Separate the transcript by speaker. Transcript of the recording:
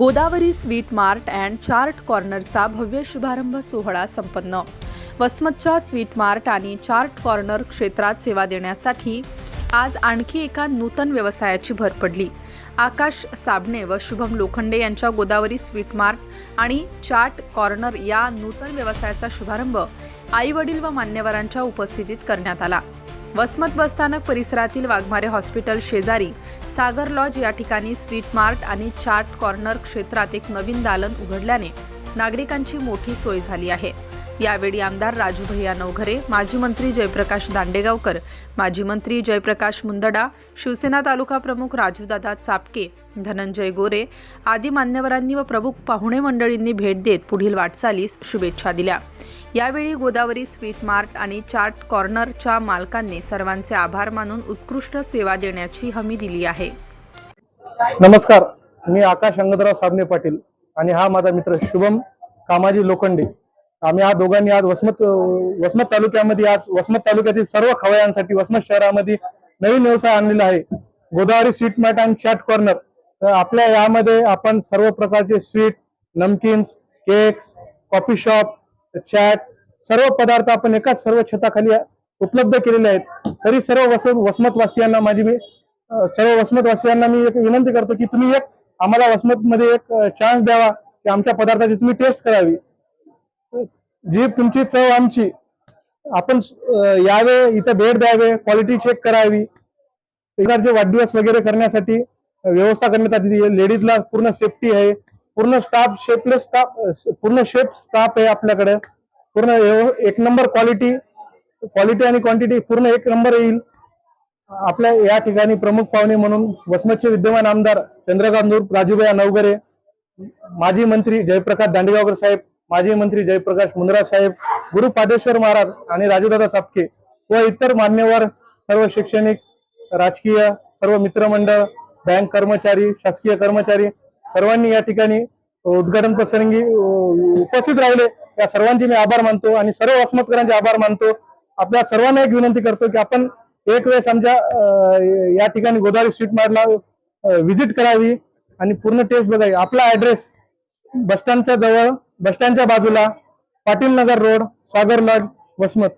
Speaker 1: Godavari sweet mart and chaat कॉर्नरचा भव्य शुभारंभ सोहळा संपन्न. वसमतच्या स्वीट मार्ट आणि चार्ट कॉर्नर क्षेत्रात सेवा देण्यासाठी आज आणखी एका नूतन व्यवसायाची भर पडली. आकाश साबणे व शुभम लोखंडे यांच्या गोदावरी स्वीट मार्ट आणि चाट कॉर्नर या नूतन व्यवसायाचा शुभारंभ आई वडील व मान्यवरांच्या उपस्थितीत करण्यात आला. वसमत बसस्थानक परिसरातील वाघमारे हॉस्पिटल शेजारी सागर लॉज या ठिकाणी स्ट्रीट मार्ट आणि चार्ट कॉर्नर क्षेत्रात एक नवीन दालन उघडल्याने नागरिकांची मोठी सोय झाली आहे. यावेळी आमदार राजू भैया नवघरे माजी मंत्री जयप्रकाश दांडेगावकर माजी मंत्री जयप्रकाश मुंदडा शिवसेना तालुका प्रमुख राजूदादा चापके धनंजय गोरे आदी मान्यवरांनी व प्रमुख पाहुणे मंडळींनी भेट देत पुढील वाटचालीस शुभेच्छा दिल्या. यावेळी गोदावरी स्वीट मार्ट आणि चाट कॉर्नरच्या मालकांनी सर्वांचे आभार मानून उत्कृष्ट सेवा देण्याची हमी दिली आहे.
Speaker 2: नमस्कार मी आकाश अंगदराव साबणे पाटील आणि हा माझा मित्र शुभम कामाजी लोखंडे. आम्ही हा दोघांनी आज वसमत वसमत तालुक्यामध्ये आज वसमत तालुक्यातील सर्व खवयांसाठी वसमत शहरामध्ये नवीन व्यवसाय आणलेला आहे. गोदावरी स्वीट मार्ट आणि चॅट कॉर्नर. तर आपल्या यामध्ये आपण सर्व प्रकारचे sweet namkeens cakes coffee shop chaat सर्व पदार्थ आपण एकाच सर्व छताखाली उपलब्ध केलेले आहेत. तरी सर्व वस वसमतवासियांना माझी मी सर्व वसमतवासियांना मी एक विनंती करतो की तुम्ही एक आम्हाला वसमतमध्ये एक चान्स द्यावा की आमच्या पदार्थाची तुम्ही टेस्ट करावी. जी तुमची चव आमची आपण यावे इथं भेट द्यावे क्वालिटी चेक करावी. प्रकारचे वाढदिवस वगैरे करण्यासाठी व्यवस्था करण्यात आली लेडीजला पूर्ण सेफ्टी आहे. पूर्ण स्टाफ शेपलेस स्टाफ पूर्ण शेप स्टाफ आहे आपल्याकडे. पूर्ण एक नंबर क्वालिटी क्वालिटी आणि क्वांटिटी पूर्ण एक नंबर येईल. आपल्या या ठिकाणी प्रमुख पाहुणे म्हणून वसमतचे विद्यमान आमदार चंद्रकांत राजूभाई नवगरे माजी मंत्री जयप्रकाश दांडेगावकर साहेब माजी मंत्री जयप्रकाश मुंद्रा साहेब गुरु पादेश्वर महाराज आणि राजूदादा चापके व इतर मान्यवर सर्व शैक्षणिक राजकीय सर्व मित्रमंडळ बँक कर्मचारी शासकीय कर्मचारी सर्वांनी या ठिकाणी उद्घाटन प्रसंगी उपस्थित राहिले. या सर्वांचे मी आभार मानतो आणि सर्व वसमतकरांचे आभार मानतो. आपल्या सर्वांना एक विनंती करतो की आपण एक वेळेस आमच्या या ठिकाणी गोदावरी स्वीट मार्टला व्हिजिट करावी आणि पूर्ण टेस्ट बघावी. आपला ऍड्रेस बसस्टँडच्या जवळ बसस्टँडच्या बाजूला पाटील नगर रोड सागर लॉज वसमत.